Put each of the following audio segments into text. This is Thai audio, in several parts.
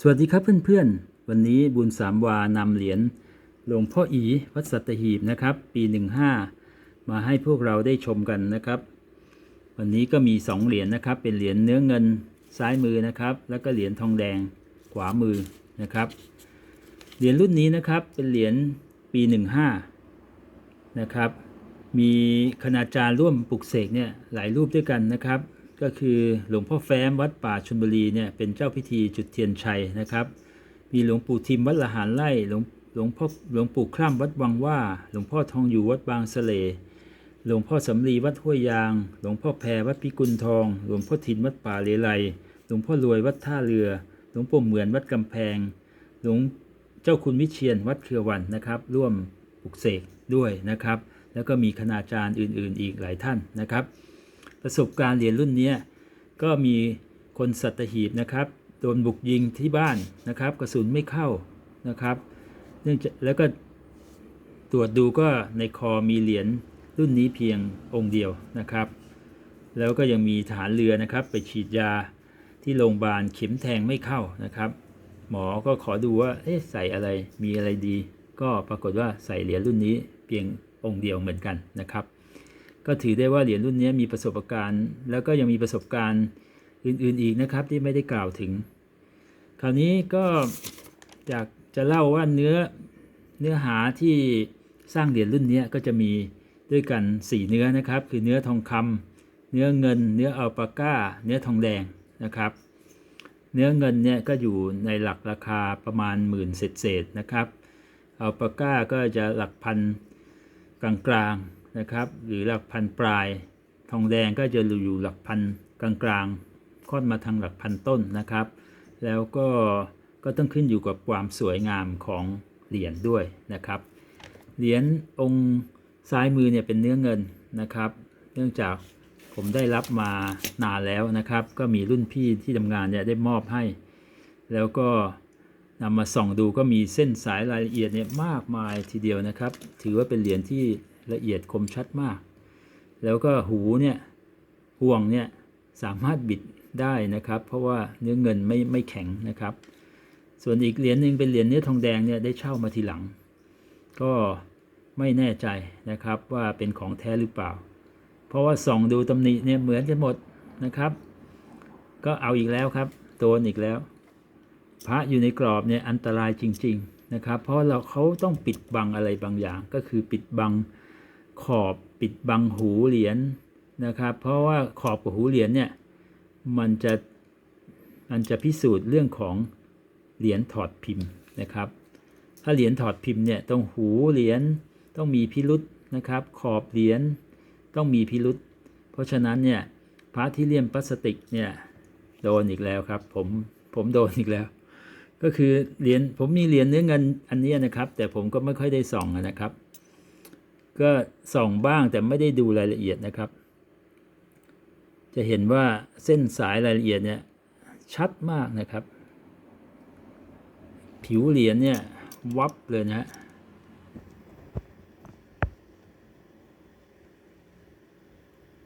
สวัสดีครับเพื่อนๆ วันนี้บุญสามวานำเหรียญหลวงพ่ออีวัดสัตหีบนะครับ ปี 15 มาให้พวกเราได้ชมกันนะครับ วันนี้ก็มี 2 เหรียญนะครับ เป็นเหรียญเนื้อเงินซ้ายมือนะครับ แล้วก็เหรียญทองแดงขวามือนะครับ เหรียญรุ่นนี้นะครับเป็นเหรียญปี 15 นะครับ มีคณาจารย์ร่วมปลุกเสกเนี่ยหลายรูปด้วยกันนะครับ ก็คือหลวงพ่อแฟ้มวัดป่าชนบุรีเนี่ยเป็นเจ้าพิธีจุดเทียนชัยนะครับ มีหลวงปู่ทิมวัดละหารไร่หลวงหลวงพ่อหลวงปู่คร่ำวัดวังว่า หลวงพ่อทองอยู่วัดบางสะเลหลวงพ่อสำลีวัดห้วยยาง หลวงพ่อแพรวัดพิกุลทอง หลวงพ่อทินวัดป่าเลไลหลวงพ่อรวยวัดท่าเรือ หลวงปู่เหมือนวัดกำแพง หลวงเจ้าคุณวิเชียนวัดเครือวันนะครับ ร่วมปลุกเสกด้วยนะครับ แล้วก็มีคณาจารย์อื่น ๆ อีกหลายท่านนะครับ ประสบการณ์เหรียญรุ่นนี้ก็มีคนสัตหีบนะครับโดนบุกยิงที่บ้านนะครับ กระสุนไม่เข้านะครับเนื่องจากแล้วก็ตรวจดูก็ในคอมีเหรียญรุ่นนี้เพียงองค์เดียวนะครับ แล้วก็ยังมีทหารเรือนะครับ ไปฉีดยาที่โรงพยาบาลเข็มแทงไม่เข้านะครับ หมอก็ขอดูว่าเอ๊ะใส่อะไรมีอะไรดี ก็ปรากฏว่าใส่เหรียญรุ่นนี้เพียงองค์เดียวเหมือนกันนะครับ ก็ถือได้ว่าเหรียญรุ่นนี้มีประสบการณ์ แล้วก็ยังมีประสบการณ์อื่นๆอีกนะครับที่ไม่ได้กล่าวถึง คราวนี้ก็อยากจะเล่าว่าเนื้อเนื้อหาที่สร้างเหรียญรุ่นนี้ก็จะมีด้วยกัน 4 เนื้อนะครับ คือเนื้อทองคำเนื้อเงิน เนื้ออัลปาก้า เนื้อทองแดงนะครับ เนื้อเงินเนี่ยก็อยู่ในหลักราคาประมาณหมื่นเศษๆนะครับอัลปาก้าก็จะหลักพันกลางๆ นะครับ หรือหลักพันปลาย ทองแดงก็จะอยู่หลักพันกลางๆค่อนมาทางหลักพันต้นนะครับ แล้วก็ก็ต้องขึ้นอยู่กับความสวยงามของเหรียญด้วยนะครับ เหรียญองค์ซ้ายมือเนี่ยเป็นเนื้อเงินนะครับ เนื่องจากผมได้รับมานานแล้วนะครับ ก็มีรุ่นพี่ที่ทำงานเนี่ยได้มอบให้ แล้วก็นำมาส่องดูก็มีเส้นสายรายละเอียดเนี่ยมากมายทีเดียวนะครับ ถือว่าเป็นเหรียญที่ ละเอียดคมชัดมาก แล้วก็หูเนี่ยห่วงเนี่ยสามารถบิดได้นะครับ เพราะว่าเนื้อเงินไม่ไม่แข็งนะครับ ส่วนอีกเหรียญหนึ่งเป็นเหรียญเนื้อทองแดงเนี่ยได้เช่ามาทีหลัง ก็ไม่แน่ใจนะครับว่าเป็นของแท้หรือเปล่า เพราะว่าส่องดูตำหนิเนี่ยเหมือนกันหมดนะครับ ก็เอาอีกแล้วครับโดนอีกแล้ว พระอยู่ในกรอบเนี่ยอันตรายจริง ๆนะครับ เพราะเราเขาต้องปิดบังอะไรบางอย่างก็คือปิดบัง ขอบปิดบังหูเหรียญนะครับ เพราะว่าขอบกับหูเหรียญเนี่ยมันจะมันจะพิสูจน์เรื่องของเหรียญถอดพิมพ์นะครับ ถ้าเหรียญถอดพิมพ์เนี่ยต้องหูเหรียญต้องมีพิรุษนะครับ ขอบเหรียญต้องมีพิรุษเพราะฉะนั้นเนี่ยพระที่เลี่ยมพลาสติกเนี่ยโดนอีกแล้วครับผมผมโดนอีกแล้ว ก็คือเหรียญผมมีเหรียญเนื้อเงินอันนี้นะครับ แต่ผมก็ไม่ค่อยได้ส่องนะครับ ก็ส่องบ้างแต่ไม่ได้ดูรายละเอียดนะครับ จะเห็นว่าเส้นสายรายละเอียดเนี่ยชัดมากนะครับ ผิวเหรียญเนี่ยวับเลยนะฮะ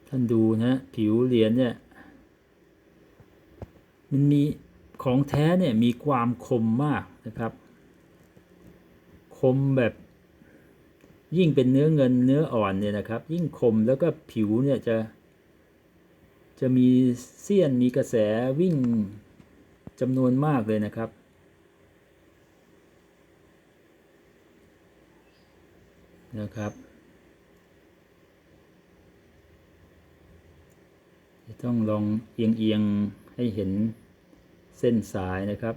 ท่านดูนะผิวเหรียญเนี่ยมันมีของแท้เนี่ยมีความคมมากนะครับ คมแบบ ยิ่งเป็นเนื้อเงินเนื้ออ่อนเนี่ยนะครับ ยิ่งคมแล้วก็ผิวเนี่ยจะ จะมีเสี้ยนมีกระแสวิ่งจำนวนมากเลยนะครับ นะครับจะต้องลองเอียงเอียงๆให้เห็นเส้นสายนะครับ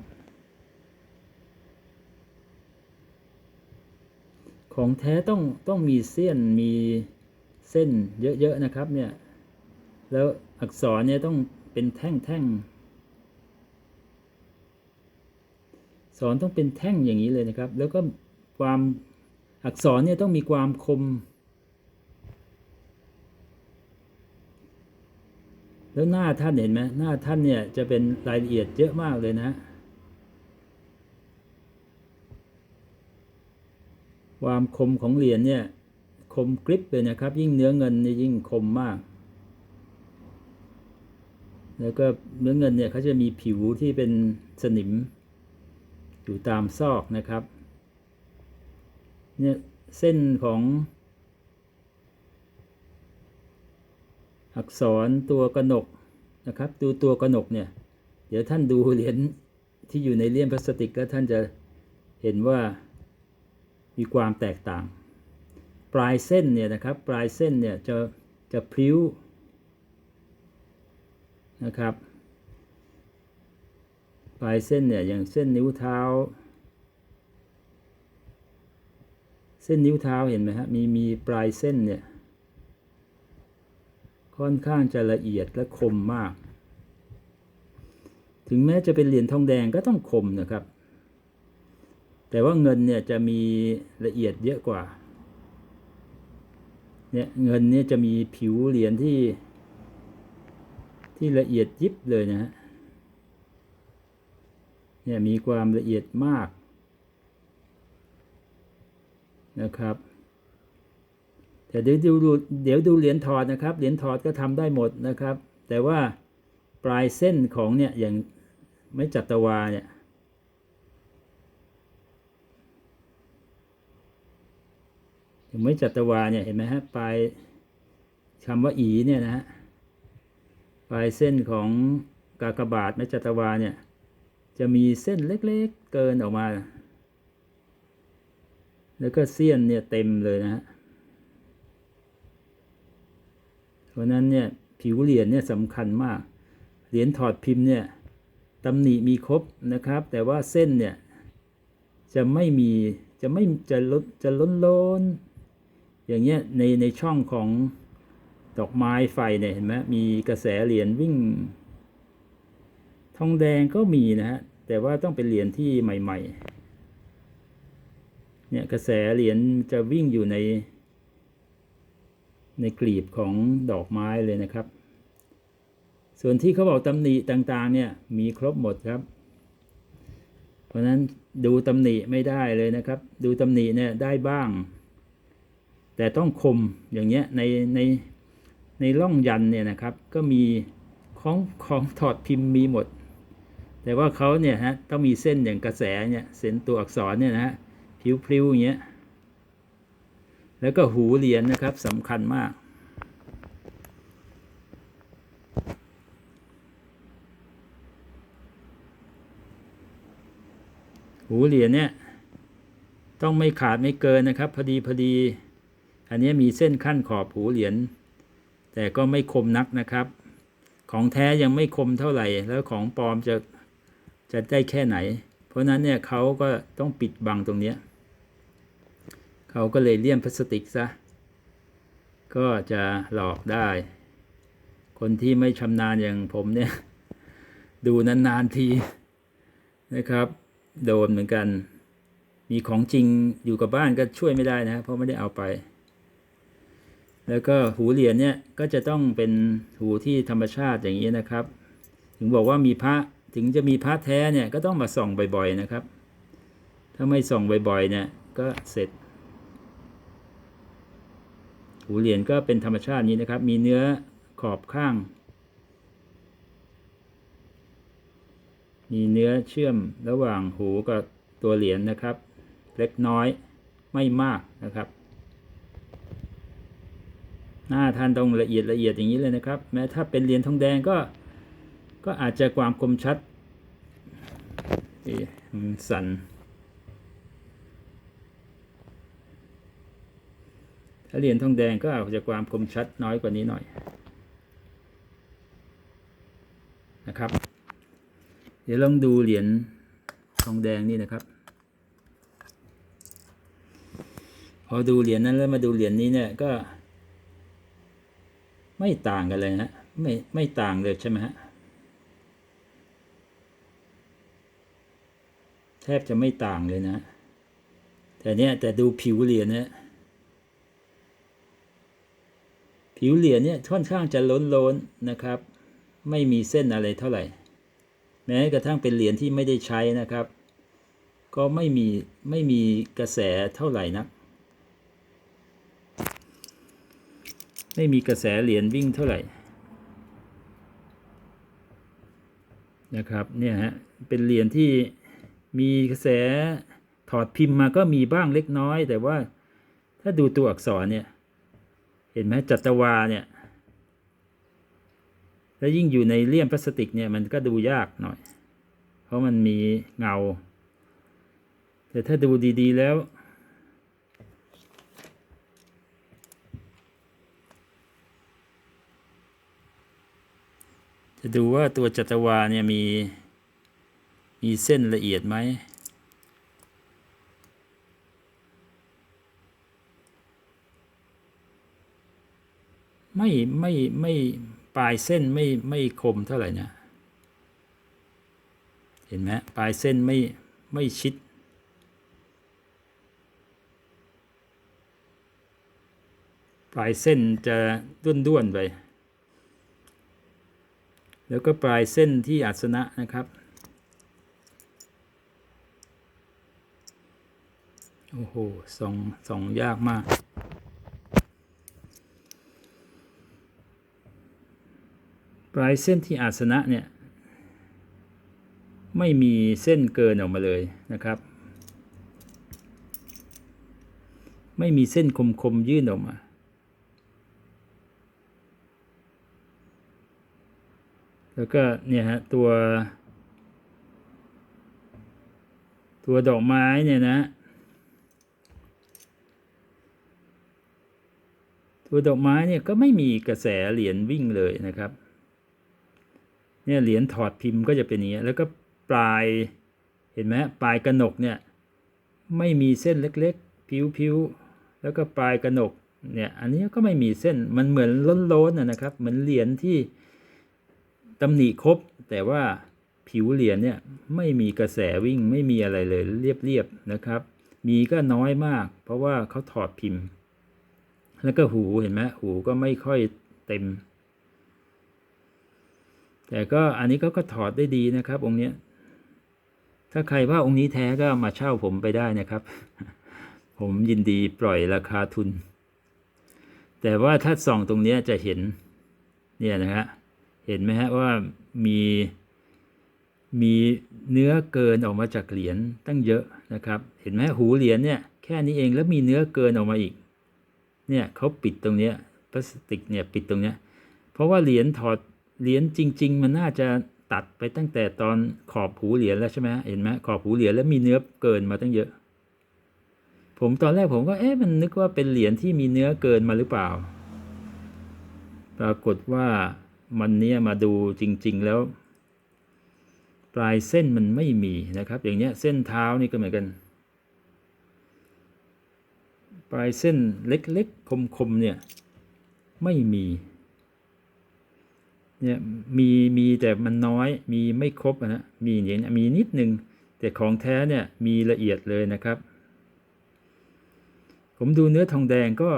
ของแท้ต้องต้องมีเส้นมีเส้นเยอะๆนะครับเนี่ย แล้วอักษรเนี่ยต้องเป็นแท่งๆสอนต้องเป็นแท่งอย่างนี้เลยนะครับ แล้วก็ความอักษรเนี่ยต้องมีความคม แล้วหน้าท่านเห็นไหมหน้าท่านเนี่ยจะเป็นรายละเอียดเยอะมากเลยนะ ความคมของเหรียญเนี่ยคมกริบเลยนะครับ ยิ่งเนื้อเงินนี่ยิ่งคมมาก แล้วก็เนื้อเงินเนี่ยเขาจะมีผิวที่เป็นสนิม อยู่ตามซอกนะครับเนี่ยเส้นของ อักษรตัวกหนกนะครับ ดูตัวกหนกเนี่ย เดี๋ยวท่านดูเหรียญที่อยู่ในเลี่ยมพลาสติกแล้วท่านจะเห็นว่า มีความแตกต่าง ปลายเส้นเนี่ยนะครับปลายเส้นเนี่ยจะจะพริ้วนะครับปลายเส้นเนี่ยอย่างเส้นนิ้วเท้า เส้นนิ้วเท้าเห็นไหมฮะมีมีปลายเส้นเนี่ยค่อนข้างจะละเอียดและคมมาก ถึงแม้จะเป็นเหรียญทองแดงก็ต้องคมนะครับ แต่ว่าเงินเนี่ยจะมีละเอียดเยอะกว่า เนี่ยเงินเนี่ยจะมีผิวเหรียญที่ ที่ละเอียดยิบเลยนะฮะ เนี่ยมีความละเอียดมากนะครับแต่เดี๋ยวดูเดี๋ยวดูเหรียญถอดนะครับ เหรียญถอดก็ทำได้หมดนะครับ แต่ว่าปลายเส้นของเนี่ยอย่างไม้จัตวาเนี่ย อย่างไม้จัตวาเนี่ยเห็นไหมฮะปลายคำว่าอีเนี่ยนะฮะปลายเส้นของกากบาทไม้จัตวาเนี่ยจะมีเส้นเล็กๆเกินออกมา แล้วก็เสี้ยนเนี่ยเต็มเลยนะฮะเพราะนั้นเนี่ยผิวเหรียญเนี่ยสำคัญมาก เหรียญถอดพิมพ์เนี่ยตำหนิมีครบนะครับ แต่ว่าเส้นเนี่ยจะไม่มีจะไม่จะลดจะล้นล้น อย่างเงี้ยในในช่องของดอกไม้ไฟเนี่ยเห็นไหมมีกระแสเหรียญวิ่ง ทองแดงก็มีนะฮะแต่ว่าต้องเป็นเหรียญที่ใหม่ ๆ เนี่ยกระแสเหรียญจะวิ่งอยู่ใน ในกลีบของดอกไม้เลยนะครับ ส่วนที่เขาบอกตำหนิต่างๆ เนี่ยมีครบหมดครับ เพราะฉะนั้นดูตำหนิไม่ได้เลยนะครับ ดูตำหนิเนี่ยได้บ้าง แต่ต้องคมอย่างเงี้ยในในในร่องยันเนี่ยนะครับ ก็มีของของถอดพิมพ์มีหมด แต่ว่าเขาเนี่ยฮะต้องมีเส้นอย่างกระแสเนี่ยเส้นตัวอักษรเนี่ยนะฮะพิ้วๆอย่างเงี้ยแล้วก็หูเหรียญนะครับสำคัญมาก หูเหรียญเนี่ยต้องไม่ขาดไม่เกินนะครับ พอดีพอดี อันนี้มีเส้นขั้นขอบหูเหรียญแต่ก็ไม่คมนักนะครับ ของแท้ยังไม่คมเท่าไหร่ แล้วของปลอมจะจะได้แค่ไหน เพราะนั้นเนี่ยเขาก็ต้องปิดบังตรงเนี้ยเขาก็เลยเลี่ยมพลาสติกซะก็จะหลอกได้ คนที่ไม่ชำนาญอย่างผมเนี่ย ดูนานๆทีนะครับ โดนเหมือนกัน มีของจริงอยู่กับบ้านก็ช่วยไม่ได้นะ เพราะไม่ได้เอาไป แล้วก็หูเหรียญเนี่ยก็จะต้องเป็นหูที่ธรรมชาติอย่างนี้นะครับ ถึงบอกว่ามีพระถึงจะมีพระแท้เนี่ยก็ต้องมาส่องบ่อยๆนะครับ ถ้าไม่ส่องบ่อยๆเนี่ยก็เสร็จ หูเหรียญก็เป็นธรรมชาตินี้นะครับ มีเนื้อขอบข้าง มีเนื้อเชื่อมระหว่างหูกับตัวเหรียญนะครับ เล็กน้อยไม่มากนะครับ หน้าท่านต้องละเอียดละเอียดอย่างนี้เลยนะครับ แม้ถ้าเป็นเหรียญทองแดงก็ก็อาจจะความคมชัดสั่นถ้าเหรียญทองแดงก็อาจจะความคมชัดน้อยกว่านี้หน่อยนะครับ เดี๋ยวลองดูเหรียญทองแดงนี่นะครับ พอดูเหรียญนั้นแล้วมาดูเหรียญนี้เนี่ยก็ ไม่ต่างกันเลยนะไม่ไม่ต่างเลยใช่ไหมฮะแทบจะไม่ต่างเลยนะ แต่เนี้ยแต่ดูผิวเหรียญเนี่ยผิวเหรียญเนี่ยค่อนข้างจะล้นล้นนะครับ ไม่มีเส้นอะไรเท่าไหร่ แม้กระทั่งเป็นเหรียญที่ไม่ได้ใช้นะครับ ก็ไม่มีไม่มีกระแสเท่าไหร่นะ ไม่มีกระแสเหรียญวิ่งเท่าไหร่นะครับเนี่ยฮะเป็นเหรียญที่มีกระแสถอดพิมพ์มาก็มีบ้างเล็กน้อย แต่ว่าถ้าดูตัวอักษรเนี่ย เห็นไหมจัตวาเนี่ยแล้วยิ่งอยู่ในเลี่ยมพลาสติกเนี่ยมันก็ดูยากหน่อย เพราะมันมีเงา แต่ถ้าดูดีๆแล้ว จะดูว่าตัวจัตวาเนี่ยมี มีเส้นละเอียดไหมไม่ไม่ไม่ปลายเส้นไม่ไม่คมเท่าไหร่นะ เห็นไหมปลายเส้นไม่ไม่ชิด ปลายเส้นจะด้วนๆไป แล้วก็ปลายเส้นที่อาสนะนะครับ โอ้โหส่องส่องยากมาก ปลายเส้นที่อาสนะเนี่ย ไม่มีเส้นเกินออกมาเลยนะครับ ไม่มีเส้นคมๆยื่นออกมา แล้วก็เนี่ยฮะตัว ตัวดอกไม้เนี่ยนะ ตัวดอกไม้เนี่ยก็ไม่มีกระแสเหรียญวิ่งเลยนะครับ เนี่ยเหรียญถอดพิมพ์ก็จะเป็นอย่างนี้แล้วก็ปลายเห็นไหมปลายกระหนกเนี่ยไม่มีเส้นเล็กๆผิวๆแล้วก็ปลายกระหนกเนี่ยอันนี้ก็ไม่มีเส้นมันเหมือนล้นๆนะครับ เหมือนเหรียญที่ ตำหนิครบแต่ว่าผิวเหรียญเนี่ยไม่มีกระแสวิ่งไม่มีอะไรเลยเรียบๆนะครับ มีก็น้อยมาก เพราะว่าเขาถอดพิมพ์ แล้วก็หูเห็นไหมหูก็ไม่ค่อยเต็ม แต่ก็อันนี้ก็ก็ถอดได้ดีนะครับ องค์เนี้ยถ้าใครว่าองค์นี้แท้ก็มาเช่าผมไปได้นะครับ ผมยินดีปล่อยราคาทุน แต่ว่าถ้าส่องตรงนี้จะเห็นเนี่ยนะฮะ เห็นไหมฮะว่ามีมีเนื้อเกินออกมาจากเหรียญตั้งเยอะนะครับ เห็นไหมหูเหรียญเนี่ยแค่นี้เองแล้วมีเนื้อเกินออกมาอีก เนี่ยเขาปิดตรงเนี้ยพลาสติกเนี่ยปิดตรงเนี้ย เพราะว่าเหรียญถอดเหรียญจริง ๆ มันน่าจะตัดไปตั้งแต่ตอนขอบหูเหรียญแล้วใช่ไหมเห็นไหมขอบหูเหรียญแล้วมีเนื้อเกินมาตั้งเยอะ ผมตอนแรกผมก็เอ๊ะมันนึกว่าเป็นเหรียญที่มีเนื้อเกินมาหรือเปล่า ปรากฏว่า มันเนี่ยมาดูจริง ๆ แล้ว ปลายเส้นมันไม่มีนะครับ อย่างเนี้ยเส้นเท้านี่ก็เหมือนกัน ปลายเส้นเล็กๆคมๆเนี่ยไม่มีเนี่ยมีมีแต่มันน้อยมีไม่ครบอะนะมีอย่างนี้มีนิดนึง แต่ของแท้เนี่ยมีละเอียดเลยนะครับ ผมดูเนื้อทองแดงก็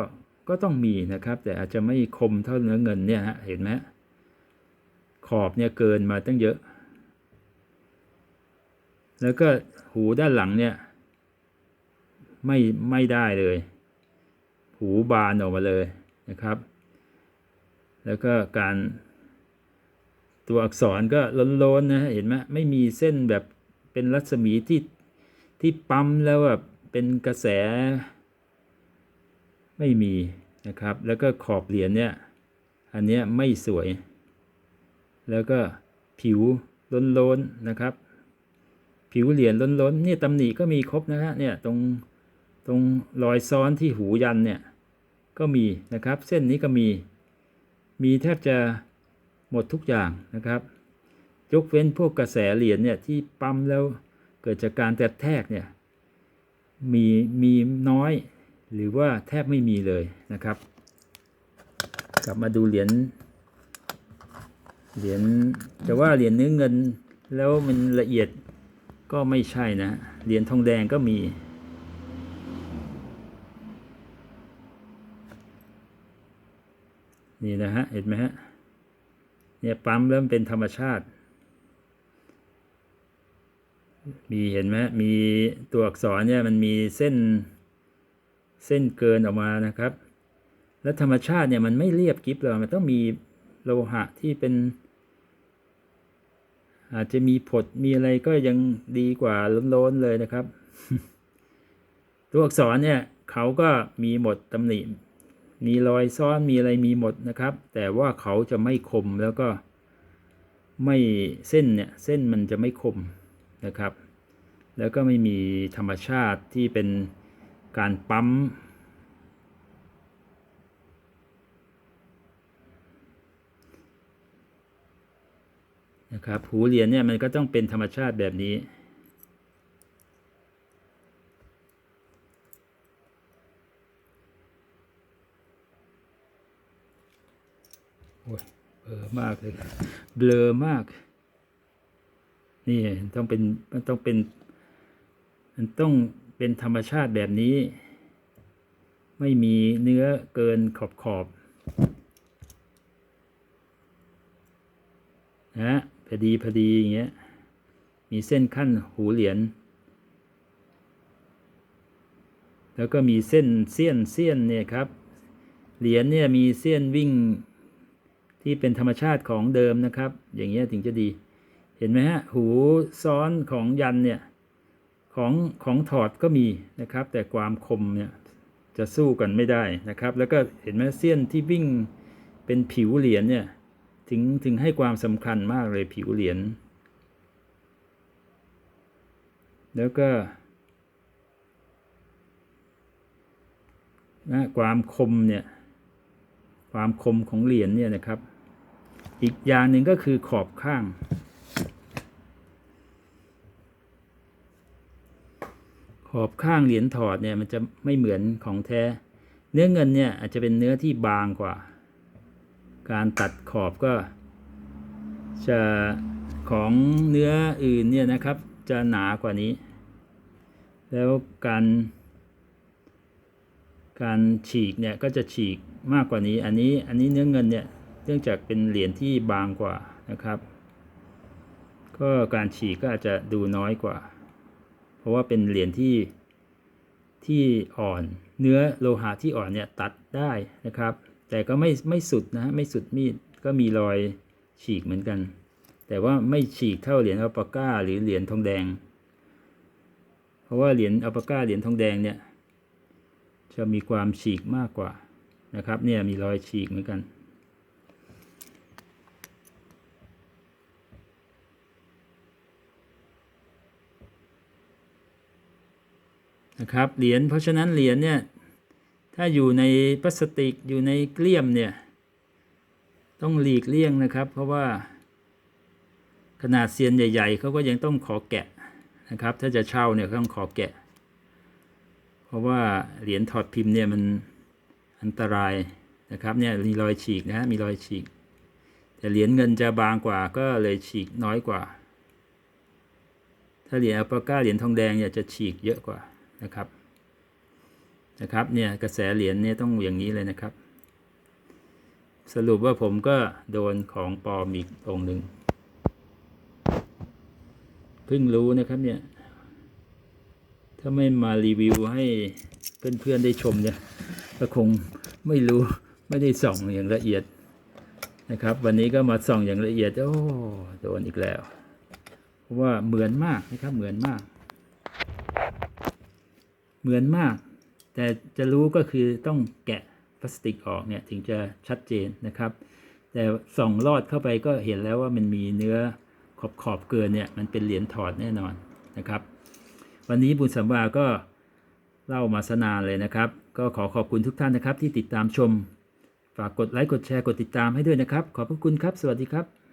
ก็ต้องมีนะครับ แต่อาจจะไม่คมเท่าเนื้อเงินเนี่ยฮะเห็นไหม ขอบเนี่ยเกินมาตั้งเยอะ แล้วก็หูด้านหลังเนี่ยไม่ไม่ได้เลย หูบานออกมาเลยนะครับ แล้วก็การตัวอักษรก็ล้นๆนะฮะเห็นไหมไม่มีเส้นแบบเป็นรัศมีที่ที่ปั๊มแล้วแบบเป็นกระแส ไม่มีนะครับ แล้วก็ขอบเหรียญเนี่ย อันเนี้ยไม่สวย แล้วก็ผิวล้นๆนะครับ ผิวเหรียญล้นๆนี่ตำหนิก็มีครบนะฮะเนี่ยตรงตรงรอยซ้อนที่หูยันเนี่ยก็มีนะครับ เส้นนี้ก็มี มีแทบจะหมดทุกอย่างนะครับ ยกเว้นพวกกระแสเหรียญเนี่ยที่ปั๊มแล้วเกิดจากการแตกแทกเนี่ยมีมีน้อยหรือว่าแทบไม่มีเลยนะครับ กลับมาดูเหรียญ เหรียญจะว่าเหรียญเนื้อเงินแล้วมันละเอียดก็ไม่ใช่นะ เหรียญทองแดงก็มี นี่นะฮะ เห็นไหมฮะ เนี่ยปั๊มเริ่มเป็นธรรมชาติ มีเห็นไหมมีตัวอักษรเนี่ยมันมีเส้นเส้นเกินออกมานะครับ แล้วธรรมชาติเนี่ยมันไม่เรียบกริบเลยมันต้องมีโลหะที่เป็น อาจจะมีผดมีอะไรก็ยังดีกว่าล้นๆเลยนะครับ ตัวอักษรเนี่ยเขาก็มีหมดตำหนิมีรอยซ้อนมีอะไรมีหมดนะครับ แต่ว่าเขาจะไม่คมแล้วก็ไม่เส้นเนี่ยเส้นมันจะไม่คมนะครับ แล้วก็ไม่มีธรรมชาติที่เป็นการปั๊ม นะครับหูเหรียญเนี่ยมันก็ต้องเป็นธรรมชาติแบบนี้ โอ้ยเบลอมากเลยเบลอมาก นี่ต้องเป็นมันต้องเป็น มันต้องเป็นธรรมชาติแบบนี้ ไม่มีเนื้อเกินขอบขอบนะ พอดีพอดีอย่างเงี้ย มีเส้นขั้นหูเหรียญ แล้วก็มีเส้นเสี้ยนเสี้ยนเนี่ยครับ เหรียญเนี่ยมีเสี้ยนวิ่งที่เป็นธรรมชาติของเดิมนะครับ อย่างเงี้ยถึงจะดี เห็นไหมฮะ หูซ้อนของยันเนี่ย ของของถอดก็มีนะครับ แต่ความคมเนี่ยจะสู้กันไม่ได้นะครับ แล้วก็เห็นไหมเสี้ยนที่วิ่งเป็นผิวเหรียญเนี่ย ถึงถึงให้ความสำคัญมากเลยผิวเหรียญ แล้วก็นะความคมเนี่ยความคมของเหรียญเนี่ยนะครับ อีกอย่างหนึ่งก็คือขอบข้าง ขอบข้างเหรียญถอดเนี่ยมันจะไม่เหมือนของแท้ เนื้อเงินเนี่ยอาจจะเป็นเนื้อที่บางกว่า การตัดขอบก็จะของเนื้ออื่นเนี่ยนะครับ จะหนากว่านี้ แล้วการการฉีกเนี่ยก็จะฉีกมากกว่านี้ อันนี้อันนี้เนื้อเงินเนี่ยเนื่องจากเป็นเหรียญที่บางกว่านะครับ ก็การฉีกก็อาจจะดูน้อยกว่า เพราะว่าเป็นเหรียญที่ที่อ่อน เนื้อโลหะที่อ่อนเนี่ยตัดได้นะครับ แต่ก็ไม่ไม่สุดนะฮะไม่สุดมีดก็มีรอยฉีกเหมือนกัน แต่ว่าไม่ฉีกเท่าเหรียญอัลปาก้าหรือเหรียญทองแดง เพราะว่าเหรียญอัลปาก้าเหรียญทองแดงเนี่ยจะมีความฉีกมากกว่านะครับเนี่ยมีรอยฉีกเหมือนกัน นะครับเหรียญเพราะฉะนั้นเหรียญเนี่ย ถ้าอยู่ในพลาสติกอยู่ในเกลี้ยมเนี่ย ต้องหลีกเลี่ยงนะครับ เพราะว่า ขนาดเซียนใหญ่ ๆเขาก็ยังต้องขอแกะนะครับ ถ้าจะเช่าเนี่ยต้องขอแกะ เพราะว่าเหรียญถอดพิมพ์เนี่ยมันอันตรายนะครับเนี่ยมีรอยฉีกนะฮะมีรอยฉีก แต่เหรียญเงินจะบางกว่าก็เลยฉีกน้อยกว่า ถ้าเหรียญอัลปาก้าเหรียญทองแดงเนี่ยจะฉีกเยอะกว่านะครับ นะครับเนี่ยกระแสเหรียญเนี่ยต้องอย่างนี้เลยนะครับ สรุปว่าผมก็โดนของปลอมอีกองหนึ่งเพิ่งรู้นะครับเนี่ย ถ้าไม่มารีวิวให้เพื่อนๆได้ชมเนี่ยก็คงไม่รู้ไม่ได้ส่องอย่างละเอียดนะครับ วันนี้ก็มาส่องอย่างละเอียดโอ้โดนอีกแล้ว เพราะว่าเหมือนมากนะครับเหมือนมาก เหมือนมาก แต่จะรู้ก็คือต้องแกะพลาสติกออกเนี่ยถึงจะชัดเจนนะครับ แต่ส่องลอดเข้าไปก็เห็นแล้วว่ามันมีเนื้อขอบขอบเกินเนี่ยมันเป็นเหรียญถอดแน่นอนนะครับ วันนี้บุญสัมวาก็เล่ามาสนานเลยนะครับ ก็ขอขอบคุณทุกท่านนะครับที่ติดตามชม ฝากกดไลค์กดแชร์กดติดตามให้ด้วยนะครับ ขอบพระคุณครับ สวัสดีครับ